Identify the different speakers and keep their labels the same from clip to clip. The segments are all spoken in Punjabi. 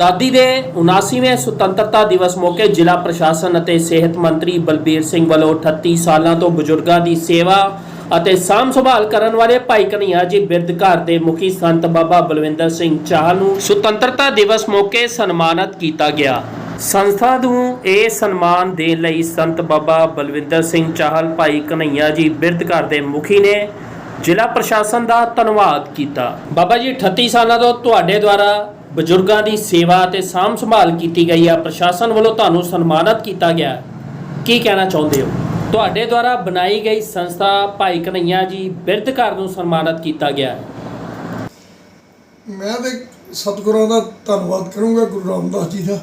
Speaker 1: ਦਾਦੀ ਦੇ 79ਵੇਂ ਸੁਤੰਤਰਤਾ ਦਿਵਸ ਮੌਕੇ ਜ਼ਿਲ੍ਹਾ ਪ੍ਰਸ਼ਾਸਨ ਅਤੇ ਸਿਹਤ ਮੰਤਰੀ ਬਲਬੀਰ ਸਿੰਘ ਵੱਲੋਂ 38 ਸਾਲਾਂ ਤੋਂ ਬਜ਼ੁਰਗਾਂ ਦੀ ਸੇਵਾ ਅਤੇ ਸਾਂਭ ਸੰਭਾਲ ਕਰਨ ਵਾਲੇ ਭਾਈ ਕਨ੍ਹਈਆ ਜੀ ਬਿਰਧ ਘਰ ਦੇ ਮੁਖੀ ਸੰਤ ਬਾਬਾ ਬਲਵਿੰਦਰ ਸਿੰਘ ਚਾਹਲ ਨੂੰ ਸੁਤੰਤਰਤਾ ਦਿਵਸ ਮੌਕੇ ਸਨਮਾਨਿਤ ਕੀਤਾ ਗਿਆ। ਸੰਸਥਾ ਨੂੰ ਇਹ ਸਨਮਾਨ ਦੇਣ ਲਈ ਸੰਤ ਬਾਬਾ ਬਲਵਿੰਦਰ ਸਿੰਘ ਚਾਹਲ, ਭਾਈ ਕਨ੍ਹਈਆ ਜੀ ਬਿਰਧ ਘਰ ਦੇ ਮੁਖੀ ਨੇ ਜ਼ਿਲ੍ਹਾ ਪ੍ਰਸ਼ਾਸਨ ਦਾ ਧੰਨਵਾਦ ਕੀਤਾ। ਬਾਬਾ ਜੀ 38 ਸਾਲਾਂ ਤੋਂ ਤੁਹਾਡੇ ਦੁਆਰਾ ਬਜ਼ੁਰਗਾਂ ਦੀ ਸੇਵਾ ਅਤੇ ਸਾਂਭ ਸੰਭਾਲ ਕੀਤੀ ਗਈ ਆ, ਪ੍ਰਸ਼ਾਸਨ ਵੱਲੋਂ ਤੁਹਾਨੂੰ ਸਨਮਾਨਿਤ ਕੀਤਾ ਗਿਆ ਕੀ ਕਹਿਣਾ ਚਾਹੁੰਦੇ ਹੋ? ਤੁਹਾਡੇ ਦੁਆਰਾ ਬਣਾਈ ਗਈ ਸੰਸਥਾ ਭਾਈ ਕਨ੍ਹਈਆ ਜੀ ਬਿਰਧ ਘਰ ਨੂੰ ਸਨਮਾਨਿਤ ਕੀਤਾ ਗਿਆ
Speaker 2: ਮੈਂ ਤੇ ਸਤਿਗੁਰਾਂ ਦਾ ਧੰਨਵਾਦ ਕਰੂੰਗਾ ਗੁਰੂ ਰਾਮਦਾਸ ਜੀ ਦਾ,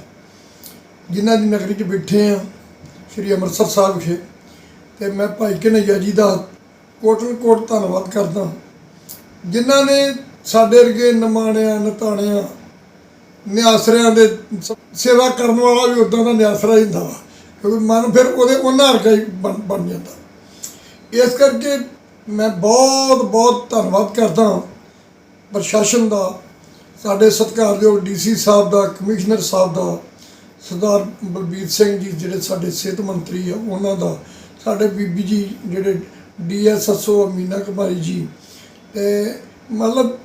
Speaker 2: ਜਿਨ੍ਹਾਂ ਦੀ ਨਗਰੀ 'ਚ ਬੈਠੇ ਆ ਸ੍ਰੀ ਅੰਮ੍ਰਿਤਸਰ ਸਾਹਿਬ ਵਿਖੇ। ਤੇ ਮੈਂ ਭਾਈ ਕਨ੍ਹਈਆ ਜੀ ਦਾ ਕੋਟਲ ਕੋਟ ਧੰਨਵਾਦ ਕਰਦਾ ਜਿਨ੍ਹਾਂ ਨੇ ਸਾਡੇ ਵਰਗੇ ਨਮਾਣਿਆਂ, ਨਤਾਣਿਆਂ ਨਿਆਸਰਿਆਂ ਦੇ ਸੇਵਾ ਕਰਨ ਵਾਲਾ ਵੀ ਉਦਾਂ ਦਾ ਨਿਆਸਰਾ ਹੀ ਹੁੰਦਾ ਵਾ। ਕਿਉਂਕਿ ਮਨ ਫਿਰ ਉਹਦੇ, ਉਹਨਾਂ ਵਰਗਾ ਹੀ ਬਣ ਬਣ ਜਾਂਦਾ। ਇਸ ਕਰਕੇ ਮੈਂ ਬਹੁਤ ਬਹੁਤ ਧੰਨਵਾਦ ਕਰਦਾ ਪ੍ਰਸ਼ਾਸਨ ਦਾ, ਸਾਡੇ ਸਤਿਕਾਰਯੋਗ ਡੀਸੀ ਸਾਹਿਬ ਦਾ, ਕਮਿਸ਼ਨਰ ਸਾਹਿਬ ਦਾ, ਸਰਦਾਰ ਬਲਬੀਰ ਸਿੰਘ ਜੀ, ਜਿਹੜੇ ਸਾਡੇ ਸਿਹਤ ਮੰਤਰੀ ਆ, ਉਹਨਾਂ ਦਾ, ਸਾਡੇ ਬੀਬੀ ਜੀ ਜਿਹੜੇ ਡੀਐਸਐਸਓ ਅਮੀਨਾ ਕੁਮਾਰੀ ਜੀ। ਤੇ ਮਤਲਬ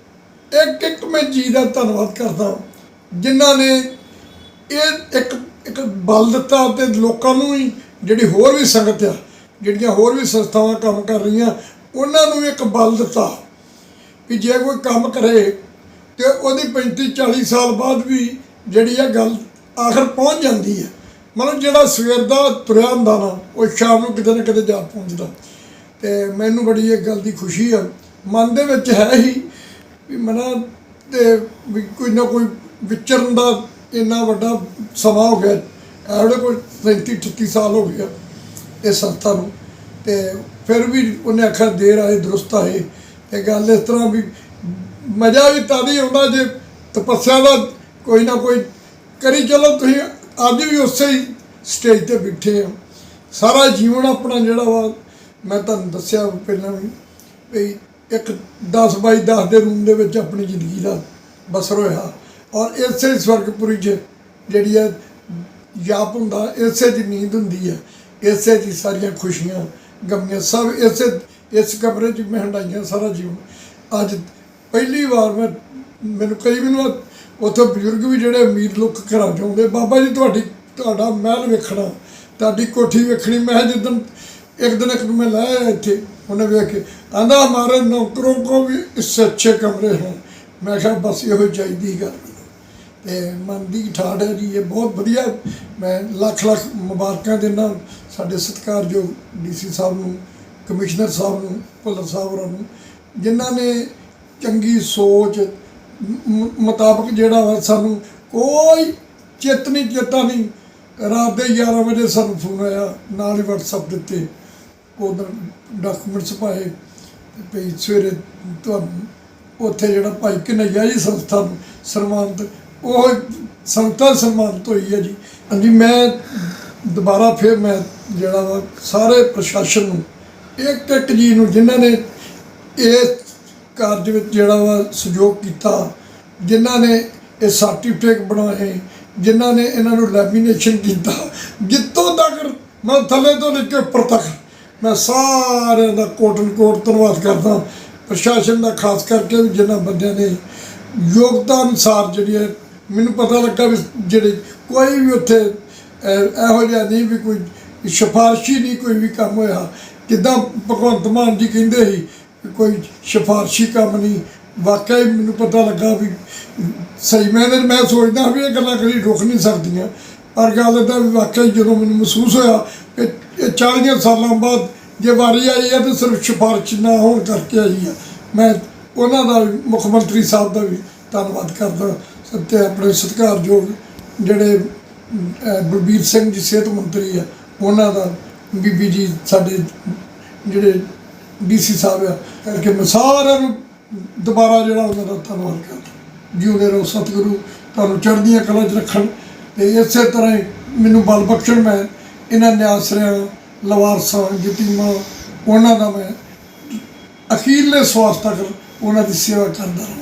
Speaker 2: ਇੱਕ ਇੱਕ ਮੈਂ ਜੀ ਦਾ ਧੰਨਵਾਦ ਕਰਦਾ ਜਿਨ੍ਹਾਂ ਨੇ ਇਹ ਇੱਕ ਇੱਕ ਬਲ ਦਿੱਤਾ ਤੇ ਲੋਕਾਂ ਨੂੰ ਵੀ, ਜਿਹੜੀ ਹੋਰ ਵੀ ਸੰਗਤ ਆ, ਜਿਹੜੀਆਂ ਹੋਰ ਵੀ ਸੰਸਥਾਵਾਂ ਕੰਮ ਕਰ ਰਹੀਆਂ, ਉਹਨਾਂ ਨੂੰ ਵੀ ਇੱਕ ਬਲ ਦਿੱਤਾ ਵੀ ਜੇ ਕੋਈ ਕੰਮ ਕਰੇ ਤੇ ਉਹਦੀ 35 40 ਸਾਲ ਬਾਅਦ ਵੀ ਜਿਹੜੀ ਆ ਗੱਲ ਆਖਰ ਪਹੁੰਚ ਜਾਂਦੀ ਹੈ। ਮਤਲਬ ਜਿਹੜਾ ਸਵੇਰ ਦਾ ਤੁਰਿਆ ਹੁੰਦਾ ਨਾ, ਉਹ ਸ਼ਾਮ ਨੂੰ ਕਿਤੇ ਨਾ ਕਿਤੇ ਜਾ ਪਹੁੰਚਦਾ। ਤੇ ਮੈਨੂੰ ਬੜੀ ਇਹ ਗੱਲ ਦੀ ਖੁਸ਼ੀ ਆ। ਮਨ ਦੇ ਵਿੱਚ ਹੈ ਹੀ ਵੀ ਮਨਾ ਤੇ ਵੀ ਕੋਈ ਨਾ ਕੋਈ ਵਿਚਰਨ ਦਾ ਇੰਨਾ ਵੱਡਾ ਸਮਾਂ ਹੋ ਗਿਆ ਐਵੜੇ ਕੋਈ 35 38 ਸਾਲ ਹੋ ਗਿਆ ਇਹ ਸੰਸਥਾ ਨੂੰ। ਤੇ ਫਿਰ ਵੀ ਉਹਨੇ ਆਖਿਆ, ਦੇਰ ਆਏ, ਦਰੁਸਤ ਆਏ। ਤੇ ਗੱਲ ਇਸ ਤਰ੍ਹਾਂ ਵੀ ਮਜ਼ਾ ਵੀ ਤਦ ਹੀ ਆਉਂਦਾ ਜੇ ਤਪੱਸਿਆ ਦਾ ਕੋਈ ਨਾ ਕੋਈ ਕਰੀ, ਚਲੋ ਤੁਸੀਂ ਅੱਜ ਵੀ ਉਸੇ ਹੀ ਸਟੇਜ ਤੇ ਬੈਠੇ ਆ। ਸਾਰਾ ਜੀਵਨ ਆਪਣਾ ਜਿਹੜਾ ਵਾ, ਮੈਂ ਤੁਹਾਨੂੰ ਦੱਸਿਆ ਪਹਿਲਾਂ ਵੀ ਵੀ ਇੱਕ 10 ਬਾਈ 10 ਦੇ ਰੂਮ ਦੇ ਵਿੱਚ ਆਪਣੀ ਜ਼ਿੰਦਗੀ ਦਾ ਬਸਰ ਹੋਇਆ। ਔਰ ਇਸੇ ਸਵਰਗਪੁਰੀ 'ਚ ਜਿਹੜੀ ਹੈ, ਜਾਪ ਹੁੰਦਾ, ਇਸੇ ਦੀ ਨੀਂਦ ਹੁੰਦੀ ਹੈ, ਇਸੇ ਦੀ ਸਾਰੀਆਂ ਖੁਸ਼ੀਆਂ, ਗਮੀਆਂ, ਸਭ ਇਸੇ, ਇਸ ਕਮਰੇ 'ਚ ਮੈਂ ਹੰਡਾਈਆਂ ਸਾਰਾ ਜੀਵਨ। ਅੱਜ ਪਹਿਲੀ ਵਾਰ ਮੈਂ, ਮੈਨੂੰ ਕਈ ਮੈਨੂੰ ਉੱਥੇ ਬਜ਼ੁਰਗ ਵੀ ਜਿਹੜੇ ਅਮੀਰ ਲੋਕ ਘਰਾਂ 'ਚ ਆਉਂਦੇ ਬਾਬਾ ਜੀ, ਤੁਹਾਡੀ, ਤੁਹਾਡਾ ਮਹਿਲ ਵੇਖਣਾ, ਤੁਹਾਡੀ ਕੋਠੀ ਵੇਖਣੀ। ਮੈਂ ਕਿਹਾ, ਜਿੱਦਣ ਇੱਕ ਦਿਨ ਇੱਕ ਨੂੰ ਮੈਂ ਲਾਇਆ ਇੱਥੇ, ਉਹਨੇ ਵੇਖ ਕੇ ਆਂਦਾ ਹਮਾਰੇ ਨੌਕਰੋਂ ਕੋ ਵੀ ਇਸ ਅੱਛੇ ਕਮਰੇ ਹਨ? ਮੈਂ ਕਿਹਾ, ਬਸ ਇਹੋ ਹੀ ਚਾਹੀਦੀ ਗੱਲ ਤੇ ਮਨ ਦੀ ਠਾਠ ਹੈ ਜੀ, ਇਹ ਬਹੁਤ ਵਧੀਆ। ਮੈਂ ਲੱਖ ਲੱਖ ਮੁਬਾਰਕਾਂ ਦਿੰਦਾ ਸਾਡੇ ਸਤਿਕਾਰਯੋਗ ਡੀਸੀ ਸਾਹਿਬ ਨੂੰ, ਕਮਿਸ਼ਨਰ ਸਾਹਿਬ ਨੂੰ, ਭੁੱਲਰ ਸਾਹਿਬ ਹੋਰਾਂ ਨੂੰ, ਜਿਨ੍ਹਾਂ ਨੇ ਚੰਗੀ ਸੋਚ ਮੁਤਾਬਕ ਜਿਹੜਾ ਵਾ ਸਾਨੂੰ ਕੋਈ ਚਿੱਤ ਨਹੀਂ, ਚੇਤਾ ਨਹੀਂ, ਰਾਤ ਦੇ 11 ਵਜੇ ਸਾਨੂੰ ਫੋਨ ਆਇਆ, ਨਾਲ ਹੀ WhatsApp ਦਿੱਤੇ ਉਧਰ ਡਾਕੂਮੈਂਟਸ ਪਾਏ, ਤੇ ਭਈ ਸਵੇਰੇ ਤੁਹਾਨੂੰ ਉੱਥੇ ਜਿਹੜਾ ਭਾਈ ਕਨਈਆ ਜੀ ਸੰਸਥਾ ਨੂੰ ਸਨਮਾਨਿਤ ਉਹ ਸੰਸਥਾ ਸਨਮਾਨਿਤ ਹੋਈ ਹੈ ਜੀ। ਹਾਂਜੀ, ਮੈਂ ਦੁਬਾਰਾ ਫਿਰ ਮੈਂ ਜਿਹੜਾ ਵਾ ਸਾਰੇ ਪ੍ਰਸ਼ਾਸਨ ਨੂੰ, ਇੱਕ ਇੱਕ ਜੀ ਨੂੰ ਜਿਨ੍ਹਾਂ ਨੇ ਇਸ ਕਾਰਜ ਵਿੱਚ ਜਿਹੜਾ ਵਾ ਸਹਿਯੋਗ ਕੀਤਾ, ਜਿਨ੍ਹਾਂ ਨੇ ਇਹ ਸਰਟੀਫਿਕੇਟ ਬਣਾਏ, ਜਿਨ੍ਹਾਂ ਨੇ ਇਹਨਾਂ ਨੂੰ ਲੈਮੀਨੇਸ਼ਨ ਕੀਤਾ ਜਿੱਤੋਂ ਤੱਕ ਮੈਂ ਥੱਲੇ ਤੋਂ ਲੈ ਕੇ ਉੱਪਰ ਤੱਕ, ਮੈਂ ਸਾਰਿਆਂ ਦਾ ਕੋਟਨ ਕੋਟ ਧੰਨਵਾਦ ਕਰਦਾ। ਪ੍ਰਸ਼ਾਸਨ ਦਾ ਖਾਸ ਕਰਕੇ ਵੀ ਜਿਨ੍ਹਾਂ ਬੰਦਿਆਂ ਨੇ ਯੋਗਤਾ ਅਨੁਸਾਰ ਜਿਹੜੀ ਹੈ ਮੈਨੂੰ ਪਤਾ ਲੱਗਾ ਵੀ ਜਿਹੜੇ ਕੋਈ ਵੀ ਉੱਥੇ ਇਹੋ ਜਿਹਾ ਨਹੀਂ ਵੀ ਕੋਈ ਸਿਫਾਰਸ਼ੀ ਨਹੀਂ ਕੋਈ ਵੀ ਕੰਮ ਹੋਇਆ। ਕਿਦਾਂ ਭਗਵੰਤ ਮਾਨ ਜੀ ਕਹਿੰਦੇ ਸੀ ਕੋਈ ਸਿਫਾਰਸ਼ੀ ਕੰਮ ਨਹੀਂ। ਵਾਕਿਆ ਹੀ ਮੈਨੂੰ ਪਤਾ ਲੱਗਾ ਵੀ ਸਹੀ ਮੈਨੇ ਮੈਂ ਸੋਚਦਾ ਵੀ ਇਹ ਗੱਲਾਂ ਕਦੀ ਰੁਕ ਨਹੀਂ ਸਕਦੀਆਂ। ਪਰ ਗੱਲ ਇਹਦਾ ਵੀ ਵਾਕਿਆ ਹੀ ਜਦੋਂ ਮੈਨੂੰ ਮਹਿਸੂਸ ਹੋਇਆ ਕਿ ਇਹ 40 ਸਾਲਾਂ ਬਾਅਦ ਜੇ ਵਾਰੀ ਆਈ ਹੈ ਤਾਂ ਸਿਰਫ ਸਿਫਾਰਸ਼ ਨਾ ਹੋਣ ਕਰਕੇ ਆਈ ਆ ਮੈਂ ਉਹਨਾਂ ਦਾ ਵੀ, ਮੁੱਖ ਮੰਤਰੀ ਸਾਹਿਬ ਦਾ ਵੀ ਧੰਨਵਾਦ ਕਰਦਾ। ਤੇ ਆਪਣੇ ਸਤਿਕਾਰਯੋਗ ਜਿਹੜੇ ਬਲਬੀਰ ਸਿੰਘ ਜੀ, ਸਿਹਤ ਮੰਤਰੀ ਆ, ਉਹਨਾਂ ਦਾ ਬੀਬੀ ਜੀ ਸਾਡੇ ਜਿਹੜੇ ਡੀਸੀ ਸਾਹਿਬ ਆ, ਕਰਕੇ ਮੈਂ ਸਾਰਿਆਂ ਨੂੰ ਦੁਬਾਰਾ ਜਿਹੜਾ ਉਹਨਾਂ ਦਾ ਧੰਨਵਾਦ ਕਰਦਾ। ਜਿਉਂਦੇ ਰਹੋ ਸਤਿਗੁਰੂ, ਤੁਹਾਨੂੰ ਚੜ੍ਹਦੀਆਂ ਕਲਾ 'ਚ ਰੱਖਣ ਤੇ ਇਸੇ ਤਰ੍ਹਾਂ ਹੀ ਮੈਨੂੰ ਬਲ ਬਖਸ਼ਣ ਮੈਂ ਇਹਨਾਂ ਨਿਆਸਰਿਆਂ, ਲਵਾਰਸਾਂ ਯਤੀਮਾਂ ਉਹਨਾਂ ਦਾ ਮੈਂ ਅਖੀਰਲੇ ਸਵਾਸ ਤੱਕ ਉਹਨਾਂ ਦੀ ਸੇਵਾ ਕਰਦਾ ਰਹਾਂ।